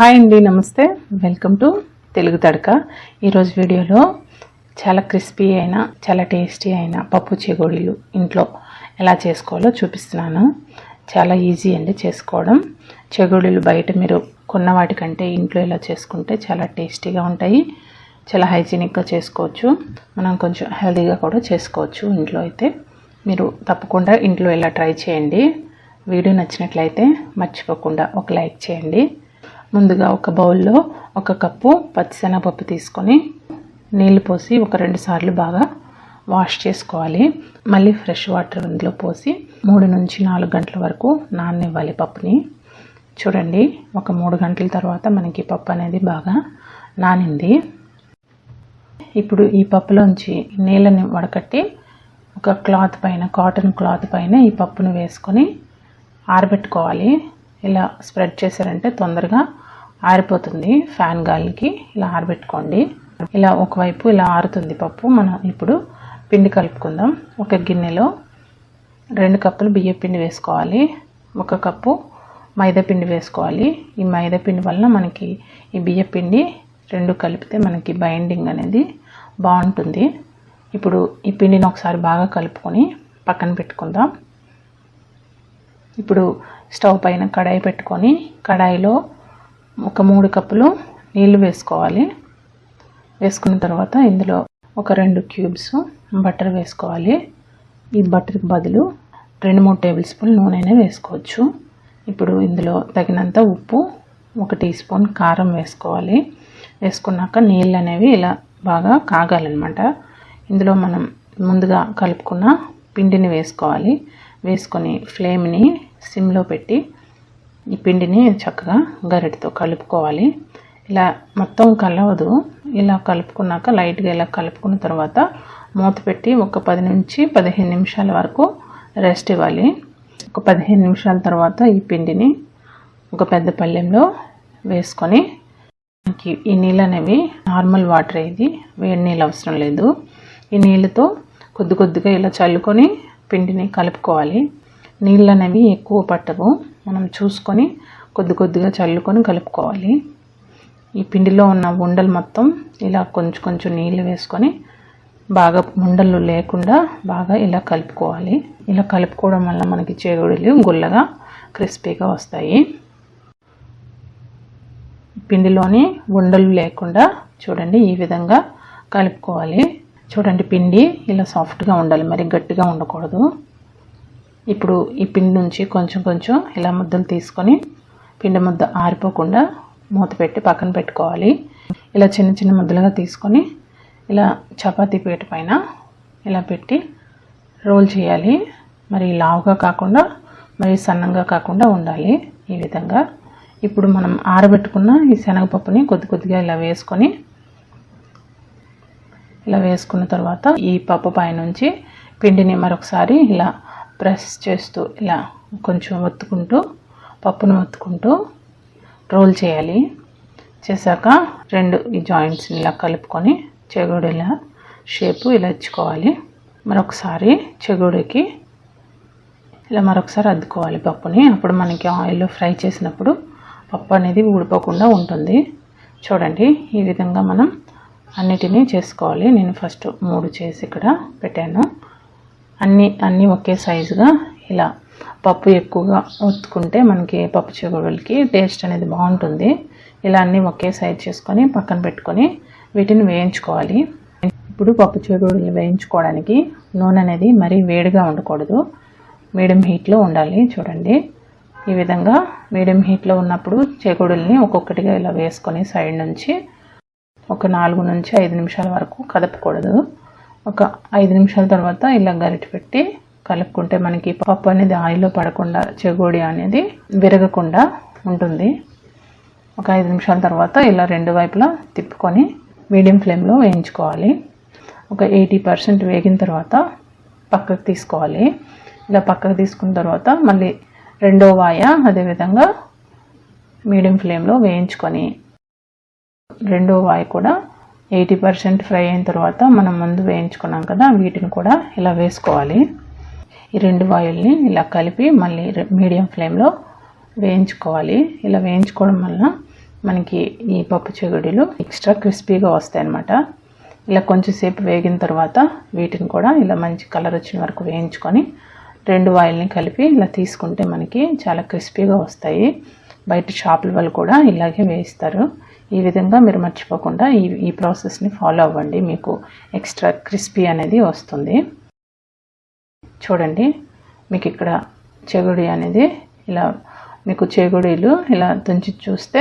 Hi అండి నమస్తే. Welcome to Telugu Thadaka. ఈరోజు వీడియోలో చాలా క్రిస్పీ అయిన చాలా టేస్టీ అయిన పప్పు చెగోళ్ళు ఇంట్లో ఎలా చేసుకోవాలో చూపిస్తున్నాను. చాలా ఈజీ అండి చేసుకోవడం. చెగోళ్ళు బయట మీరు కొన్న వాటికంటే ఇంట్లో ఇలా చేసుకుంటే చాలా టేస్టీగా ఉంటాయి. చాలా హైజీనిక్గా చేసుకోవచ్చు. మనం కొంచెం హెల్తీగా కూడా చేసుకోవచ్చు ఇంట్లో అయితే. మీరు తప్పకుండా ఇంట్లో ఇలా ట్రై చేయండి. వీడియో నచ్చినట్లయితే మర్చిపోకుండా ఒక లైక్ చేయండి. ముందుగా ఒక బౌల్లో ఒక కప్పు పచ్చిశనగపప్పు తీసుకొని నీళ్ళు పోసి ఒక రెండు సార్లు బాగా వాష్ చేసుకోవాలి. మళ్ళీ ఫ్రెష్ వాటర్ ఇందులో పోసి మూడు నుంచి నాలుగు గంటల వరకు నాననివ్వాలి పప్పుని. చూడండి ఒక మూడు గంటల తర్వాత మనకి పప్పు అనేది బాగా నానింది. ఇప్పుడు ఈ పప్పులోంచి నీళ్ళని వడకట్టి ఒక క్లాత్ పైన కాటన్ క్లాత్ పైన ఈ పప్పును వేసుకొని ఆరబెట్టుకోవాలి. ఇలా స్ప్రెడ్ చేశారంటే తొందరగా ఆరిపోతుంది ఫ్యాన్ గాలికి. ఇలా ఆరబెట్టుకోండి. ఇలా ఒకవైపు ఇలా ఆరుతుంది పప్పు. మనం ఇప్పుడు పిండి కలుపుకుందాం. ఒక గిన్నెలో రెండు కప్పులు బియ్య పిండి వేసుకోవాలి. ఒక కప్పు మైదా పిండి వేసుకోవాలి. ఈ మైదా పిండి వలన మనకి ఈ బియ్య పిండి రెండు కలిపితే మనకి బైండింగ్ అనేది బాగుంటుంది. ఇప్పుడు ఈ పిండిని ఒకసారి బాగా కలుపుకొని పక్కన పెట్టుకుందాం. ఇప్పుడు స్టవ్ పైన కడాయి పెట్టుకొని కడాయిలో ఒక మూడు కప్పులు నీళ్ళు వేసుకోవాలి. వేసుకున్న తర్వాత ఇందులో ఒక రెండు క్యూబ్స్ బటర్ వేసుకోవాలి. ఈ బటర్కి బదులు రెండు మూడు టేబుల్ స్పూన్ నూనెనే వేసుకోవచ్చు. ఇప్పుడు ఇందులో తగినంత ఉప్పు ఒక టీ స్పూన్ కారం వేసుకోవాలి. వేసుకున్నాక నీళ్ళు అనేవి ఇలా బాగా కాగాలన్నమాట. ఇందులో మనం ముందుగా కలుపుకున్న పిండిని వేసుకోవాలి. వేసుకొని ఫ్లేమ్ని సిమ్లో పెట్టి ఈ పిండిని చక్కగా గరిటతో కలుపుకోవాలి. ఇలా మొత్తం కలవదు. ఇలా కలుపుకున్నాక లైట్గా ఇలా కలుపుకున్న తర్వాత మూత పెట్టి ఒక పది నుంచి పదిహేను నిమిషాల వరకు రెస్ట్ ఇవ్వాలి. ఒక పదిహేను నిమిషాల తర్వాత ఈ పిండిని ఒక పెద్ద పళ్ళెంలో వేసుకొని మనకి ఈ నీళ్ళు అనేవి నార్మల్ వాటర్ ఇది. వేడి నీళ్ళు అవసరం లేదు. ఈ నీళ్ళతో కొద్ది కొద్దిగా ఇలా చల్లుకొని పిండిని కలుపుకోవాలి. నీళ్ళు అనేవి ఎక్కువ పట్టవు. మనం చూసుకొని కొద్ది కొద్దిగా చల్లుకొని కలుపుకోవాలి. ఈ పిండిలో ఉన్న ఉండలు మొత్తం ఇలా కొంచెం కొంచెం నీళ్ళు వేసుకొని బాగా ఉండలు లేకుండా బాగా ఇలా కలుపుకోవాలి. ఇలా కలుపుకోవడం వల్ల మనకి చేగుడులు గుల్లగా క్రిస్పీగా వస్తాయి. పిండిలోని ఉండలు లేకుండా చూడండి ఈ విధంగా కలుపుకోవాలి. చూడండి పిండి ఇలా సాఫ్ట్గా ఉండాలి. మరి గట్టిగా ఉండకూడదు. ఇప్పుడు ఈ పిండి నుంచి కొంచెం కొంచెం ఇలా ముద్దలు తీసుకొని పిండి ముద్ద ఆరిపోకుండా మూత పెట్టి పక్కన పెట్టుకోవాలి. ఇలా చిన్న చిన్న ముద్దలుగా తీసుకొని ఇలా చపాతీ పీట పైన ఇలా పెట్టి రోల్ చేయాలి. మరి లావుగా కాకుండా మరి సన్నంగా కాకుండా ఉండాలి ఈ విధంగా. ఇప్పుడు మనం ఆరబెట్టుకున్న ఈ శనగపప్పుని కొద్ది కొద్దిగా ఇలా వేసుకొని ఇలా వేసుకున్న తర్వాత ఈ పప్పు పైనుంచి పిండిని మరొకసారి ఇలా ప్రెస్ చేస్తూ ఇలా కొంచెం ఒత్తుకుంటూ పప్పును ఒత్తుకుంటూ రోల్ చేయాలి. చేశాక రెండు ఈ జాయింట్స్ని ఇలా కలుపుకొని చెగుడు ఇలా షేపు ఇలా ఇచ్చుకోవాలి. మరొకసారి చెగుడికి ఇలా మరొకసారి అద్దుకోవాలి పప్పుని. అప్పుడు మనకి ఆయిల్లో ఫ్రై చేసినప్పుడు పప్పు అనేది ఊడిపోకుండా ఉంటుంది. చూడండి ఈ విధంగా మనం అన్నిటినీ చేసుకోవాలి. నేను ఫస్ట్ మూడు చేసి ఇక్కడ పెట్టాను. అన్నీ అన్నీ ఒకే సైజుగా ఇలా పప్పు ఎక్కువగా ఒత్తుకుంటే మనకి పప్పు చిగురులకి టేస్ట్ అనేది బాగుంటుంది. ఇలా అన్నీ ఒకే సైజ్ చేసుకొని పక్కన పెట్టుకొని వీటిని వేయించుకోవాలి. ఇప్పుడు పప్పు చిగురులు వేయించుకోవడానికి నూనె అనేది మరీ వేడిగా ఉండకూడదు. మీడియం హీట్లో ఉండాలి చూడండి. ఈ విధంగా మీడియం హీట్లో ఉన్నప్పుడు చేకుడుల్ని ఒక్కొక్కటిగా ఇలా వేసుకొని సైడ్ నుంచి ఒక నాలుగు నుంచి ఐదు నిమిషాల వరకు కదపకూడదు. ఒక ఐదు నిమిషాల తర్వాత ఇలా గరిటె పెట్టి కలుపుకుంటే మనకి పప్పు అనేది ఆయిల్లో పడకుండా చెగోడి అనేది విరగకుండా ఉంటుంది. ఒక ఐదు నిమిషాల తర్వాత ఇలా రెండు వైపులా తిప్పుకొని మీడియం ఫ్లేమ్లో వేయించుకోవాలి. ఒక ఎయిటీ పర్సెంట్ వేగిన తర్వాత పక్కకు తీసుకోవాలి. ఇలా పక్కకు తీసుకున్న తర్వాత మళ్ళీ రెండో వాయ అదేవిధంగా మీడియం ఫ్లేమ్లో వేయించుకొని రెండో వాయి కూడా ఎయిటీ పర్సెంట్ ఫ్రై అయిన తర్వాత మనం ముందు వేయించుకున్నాం కదా వీటిని కూడా ఇలా వేసుకోవాలి. ఈ రెండు ఆయిల్ని ఇలా కలిపి మళ్ళీ మీడియం ఫ్లేమ్లో వేయించుకోవాలి. ఇలా వేయించుకోవడం వలన మనకి ఈ పప్పు చెగుడులు ఎక్స్ట్రా క్రిస్పీగా వస్తాయి అన్నమాట ఇలా కొంచెంసేపు వేగిన తర్వాత వీటిని కూడా ఇలా మంచి కలర్ వచ్చిన వరకు వేయించుకొని రెండు ఆయిల్ని కలిపి ఇలా తీసుకుంటే మనకి చాలా క్రిస్పీగా వస్తాయి. బయట షాపుల వాళ్ళు కూడా ఇలాగే వేయిస్తారు. ఈ విధంగా మీరు మర్చిపోకుండా ఈ ఈ ప్రాసెస్ని ఫాలో అవ్వండి. మీకు ఎక్స్ట్రా క్రిస్పీ అనేది వస్తుంది. చూడండి మీకు ఇక్కడ చెగుడి అనేది ఇలా మీకు చెగుడీలు ఇలా తుంచి చూస్తే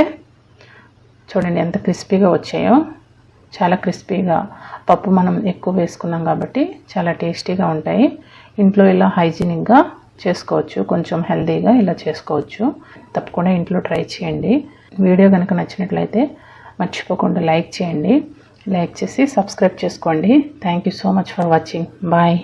చూడండి ఎంత క్రిస్పీగా వచ్చాయో. చాలా క్రిస్పీగా పప్పు మనం ఎక్కువ వేసుకున్నాం కాబట్టి చాలా టేస్టీగా ఉంటాయి. ఇంట్లో ఇలా హైజీనిక్గా చేసుకోవచ్చు. కొంచెం హెల్దీగా ఇలా చేసుకోవచ్చు. తప్పకుండా ఇంట్లో ట్రై చేయండి. వీడియో కనుక నచ్చినట్లయితే మర్చిపోకుండా లైక్ చేయండి. లైక్ చేసి సబ్స్క్రైబ్ చేసుకోండి. Thank you so much for watching. Bye.